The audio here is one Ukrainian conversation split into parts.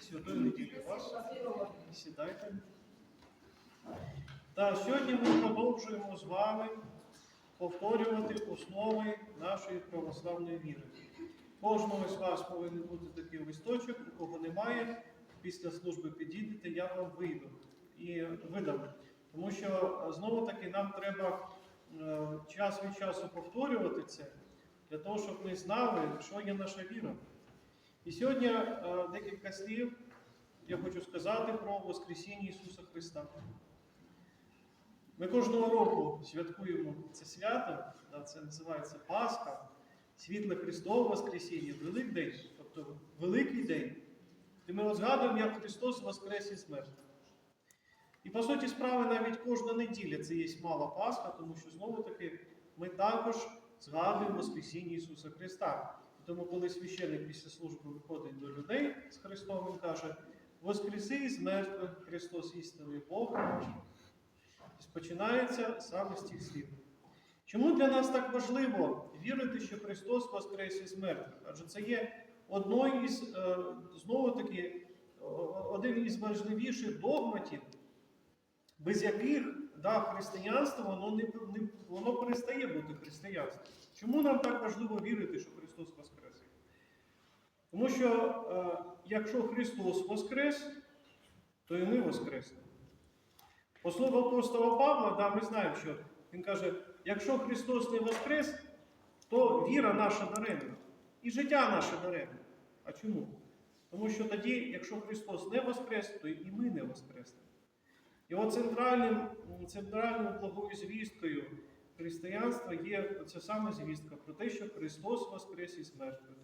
Святої неділі вас. Сідайте. Так, сьогодні ми продовжуємо з вами повторювати основи нашої православної віри. Кожного з вас повинен бути такий листочок, у кого немає, після служби підійдете, я вам вийду і видам. Тому що е, знову таки нам треба е, час від часу повторювати це, для того, щоб ми знали, що є наша віра. І сьогодні е, декілька слів я хочу сказати про Воскресіння Ісуса Христа. Ми кожного року святкуємо це свято, це називається Пасха, світле Христове Воскресіння, Великдень, тобто Великий день. І ми згадуємо, як Христос воскрес із мертвих. І по суті справи навіть кожна неділя це є мала Пасха, тому що знову таки ми також згадуємо Воскресіння Ісуса Христа. Тому, коли священник після служби виходить до людей з Христом, він каже: Воскреси із мертвих Христос істинний Бог наш. Починається саме з цих слів. Чому для нас так важливо вірити, що Христос воскрес із мертвих? Адже це є одною із, е, знову таки, один із важливіших догматів, без яких да, християнство воно не воно перестає бути християнством. Чому нам так важливо вірити, що Христос Воскрес? Тому що е, якщо Христос Воскрес, то і ми Воскреснемо. По слову апостола Павла, да, ми знаємо, що він каже, якщо Христос не Воскрес, то віра наша даремна. І життя наше даремне. А чому? Тому що тоді, якщо Христос не Воскрес, то і ми не Воскреснемо. От центральним, центральною благою звісткою християнства є ця саме звістка про те, що Христос воскрес із мертвих.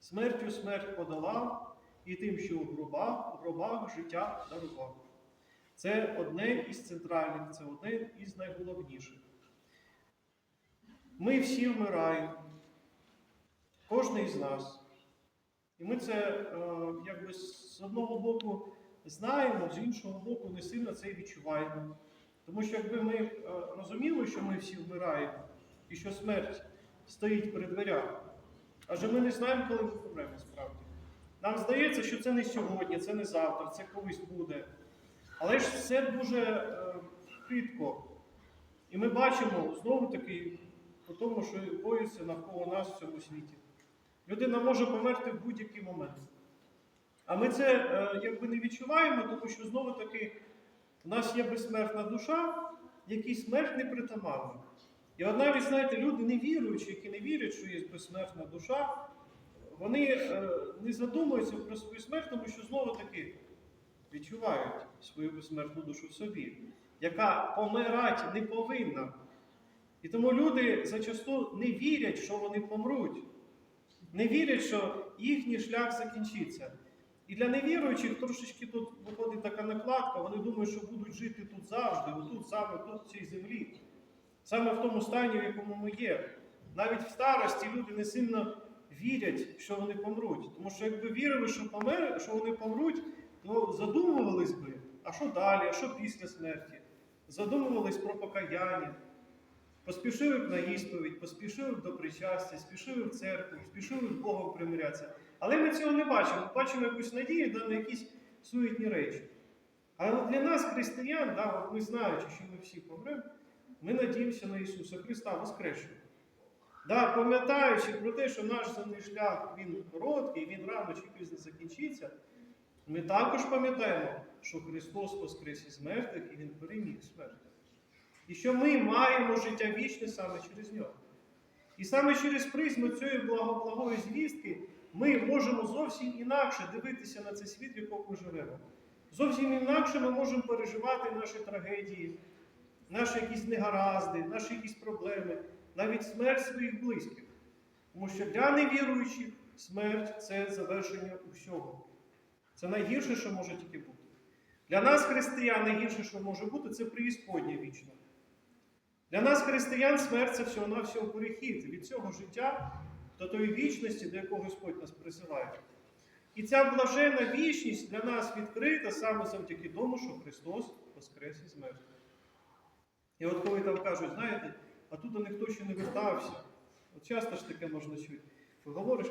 Смертю смерть подолав, і тим, що у гробах, у гробах життя дарував. Це одне із центральних, це одне із найголовніших. Ми всі вмираємо, кожен із нас. І ми це е, якби з одного боку знаємо, з іншого боку, не сильно це відчуваємо. Тому що якби ми е, розуміли, що ми всі вмираємо і що смерть стоїть при дверях, адже ми не знаємо, коли ми помремо справді. Нам здається, що це не сьогодні, це не завтра, це колись буде. Але ж все дуже е. І ми бачимо знову таки по тому, що боїться навколо нас в цьому світі. Людина може померти в будь-який момент. А ми це е, якби не відчуваємо, тому що знову таки у нас є безсмертна душа, якій смерть не притаманна. І от навіть, знаєте, люди невіруючі, які не вірять, що є безсмертна душа, вони е, не задумуються про свою смерть, тому що знову таки відчувають свою безсмертну душу в собі, яка помирати не повинна. І тому люди зачасту не вірять, що вони помруть, не вірять, що їхній шлях закінчиться. І для невіруючих трошечки тут виходить така накладка, вони думають, що будуть жити тут завжди, отут, саме тут, в цій землі, саме в тому стані, в якому ми є. Навіть в старості люди не сильно вірять, що вони помруть. Тому що якби вірили, що, помер, що вони помруть, то задумувались би, а що далі, а що після смерті? Задумувались про покаяння, поспішили б на ісповідь, поспішили б до причастя, спішили в церкву, спішили з Богом примирятися. Але ми цього не бачимо. Бачимо якусь надію на якісь суетні речі. Але для нас, християн, да, от ми знаючи, що ми всі помремо, ми надіємося на Ісуса Христа Воскрешення. Да, пам'ятаючи про те, що наш земний шлях він короткий, він рано чи пізно закінчиться, ми також пам'ятаємо, що Христос Воскрес із мертвих і Він переміг смерть. І що ми маємо життя вічне саме через нього. І саме через призму цієї благої звістки ми можемо зовсім інакше дивитися на цей світ, в якому ми живемо. Зовсім інакше ми можемо переживати наші трагедії, наші якісь негаразди, наші якісь проблеми, навіть смерть своїх близьких. Тому що для невіруючих смерть це завершення усього. Це найгірше, що може тільки бути. Для нас, християн, найгірше, що може бути, це преісподня вічна. Для нас, християн, смерть це всього-навсього перехід від цього життя до тої вічності, до якого Господь нас присилає. І ця блажена вічність для нас відкрита саме завдяки тому, що Христос воскрес із мертвих. І от коли там кажуть, знаєте, а тут ніхто ще не вертався. От часто ж таке можна чути. Говориш,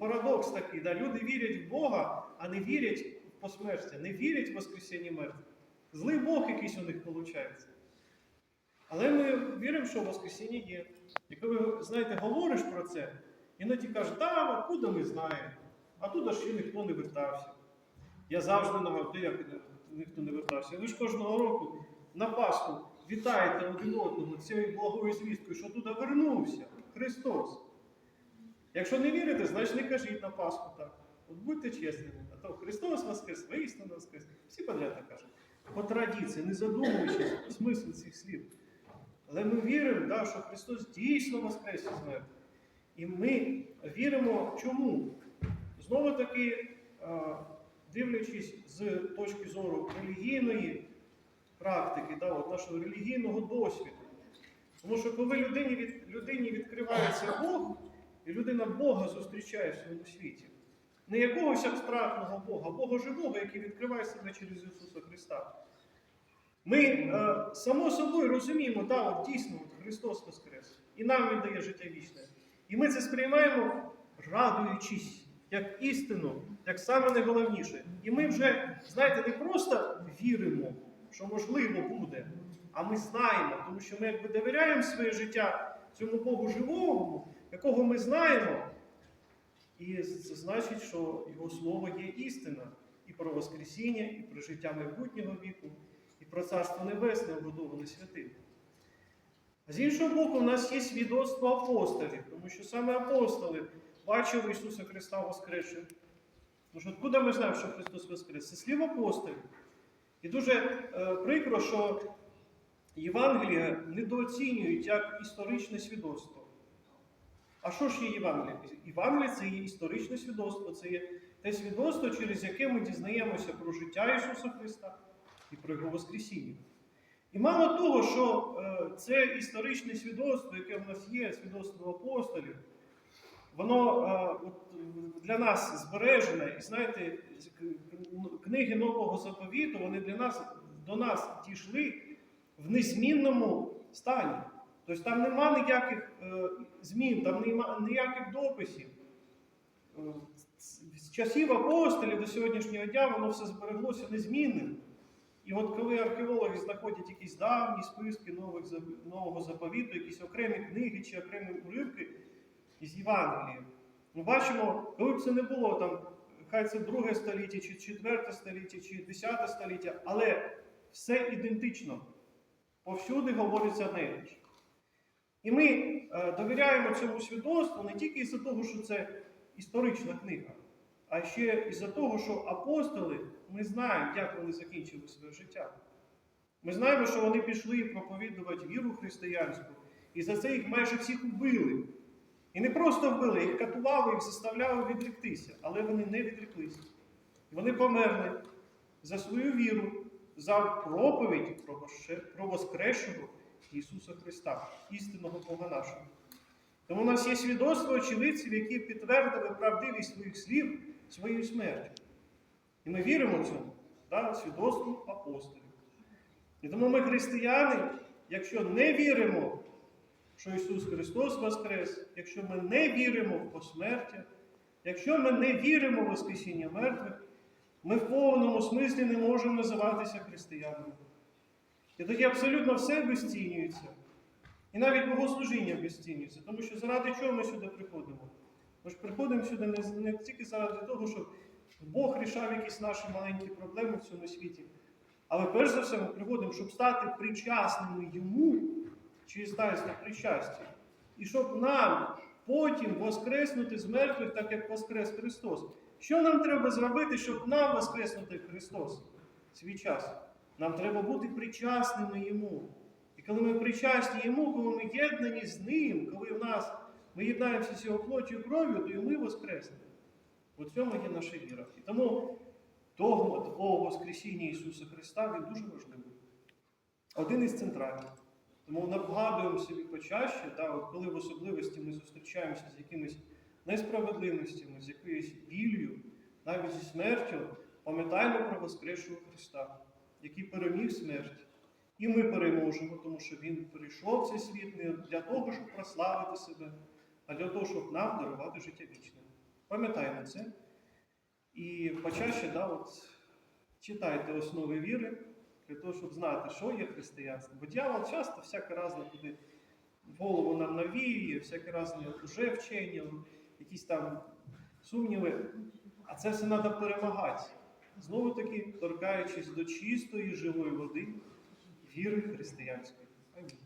парадокс такий, да? люди вірять в Бога, а не вірять в посмертя, не вірять в Воскресіння мертвих. Злий Бог якийсь у них виходить. Але ми віримо, що Воскресіння є. І коли, знаєте, говориш про це, іноді кажуть, та, откуда ми знаємо, а туди ще ніхто не вертався. Я завжди нагадую, «Та як ніхто не вертався. Ви ж кожного року на Пасху вітаєте один одного цією благою звісткою, що туди вернувся Христос. Якщо не вірите, значить не кажіть на Пасху так. От будьте чесними, а то Христос Воскрес, воістину Воскрес. Всі подряд так кажуть. По традиції, не задумуючись смисл цих слів. Але ми віримо, да, що Христос дійсно Воскрес із мертвих. І ми віримо чому? Знову таки, дивлячись з точки зору релігійної практики, да, от нашого релігійного досвіду. Тому що коли людині, від, людині відкривається Бог, і людина Бога зустрічає в своєму світі, не якогось абстрактного Бога, Бога живого, який відкриває себе через Ісуса Христа. Ми е, само собою розуміємо, да, от дійсно от Христос Воскрес, і нам Він дає життя вічне. І ми це сприймаємо, радуючись, як істину, як саме найголовніше. І ми вже, знаєте, не просто віримо, що можливо буде, а ми знаємо, тому що ми якби довіряємо своє життя цьому Богу живому, якого ми знаємо. І це значить, що Його Слово є істина і про Воскресіння, і про життя майбутнього віку, і про Царство Небесне, обудоване святим. З іншого боку, у нас є свідоцтво апостолів, тому що саме апостоли бачили Ісуса Христа Воскресшим. Тому що откуда ми знаємо, що Христос Воскрес? Це слів апостолів. І дуже е, прикро, що Євангелія недооцінюють як історичне свідоцтво. А що ж є Євангеліє? Євангеліє це є історичне свідоцтво, це є те свідоцтво, через яке ми дізнаємося про життя Ісуса Христа і про Його Воскресіння. І мало того, що е, це історичне свідоцтво, яке в нас є, свідоцтво апостолів, воно е, для нас збережене, і знаєте, к- книги Нового заповіту, вони для нас, до нас дійшли в незмінному стані. Тобто там нема ніяких е, змін, там нема ніяких дописів. З часів апостолів до сьогоднішнього дня воно все збереглося незмінним. І от коли археологи знаходять якісь давні списки нових, нового заповіту, якісь окремі книги чи окремі уривки із Євангелія, ми бачимо, коли б це не було там, хай це друге століття, чи четверте століття, чи десяте століття, але все ідентично. Повсюди говориться одне ж. І ми е, довіряємо цьому свідоцтву не тільки із-за того, що це історична книга, а ще із-за того, що апостоли, ми знаємо, як вони закінчили своє життя. Ми знаємо, що вони пішли проповідувати віру християнську, і за це їх майже всіх вбили. І не просто вбили, їх катували, їх заставляли відректися, але вони не відреклися. І вони померли за свою віру, за проповідь про воскресшого Ісуса Христа, істинного Бога нашого. Тому у нас є свідоцтво очевидців, які підтвердили правдивість своїх слів своєю смертю. І ми віримо цьому, да? свідоцтву апостолів. І тому ми, християни, якщо не віримо, що Ісус Христос Воскрес, якщо ми не віримо в посмертя, якщо ми не віримо в Воскресіння мертвих, ми в повному смислі не можемо називатися християнами. І тоді абсолютно все безцінюється. І навіть богослужіння безцінюється. Тому що заради чого ми сюди приходимо? Ми ж приходимо сюди не, не тільки заради того, щоб Бог рішав якісь наші маленькі проблеми в цьому світі. Але перш за все ми приходимо, щоб стати причасними йому через таїнство причастя. І щоб нам потім воскреснути з мертвих, так як воскрес Христос. Що нам треба зробити, щоб нам воскреснути Христос свій час? Нам треба бути причасними Йому. І коли ми причасні Йому, коли ми єднані з Ним, коли в нас ми єднаємося з Його плоттю і кров'ю, то і ми воскреснемо. У цьому є наша віра. І тому догмат о Воскресінні Ісуса Христа він дуже важливий. Один із центральних. Тому нагадуємо собі почаще, да, от коли в особливості ми зустрічаємося з якимись несправедливостями, з якоюсь біллю, навіть зі смертю, пам'ятаємо про Воскресшого Христа, який переміг смерть. І ми переможемо, тому що Він прийшов в цей світ не для того, щоб прославити себе, а для того, щоб нам дарувати життя вічне. Пам'ятаємо це. І почаще да, от, читайте основи віри, для того, щоб знати, що є християнство. Бо дьявол часто всяке разне туди в голову нам навіює, всяке разне уже вчення, якісь там сумніви. А це все треба перемагати. Знову таки, торкаючись до чистої живої води віри християнської. Амінь.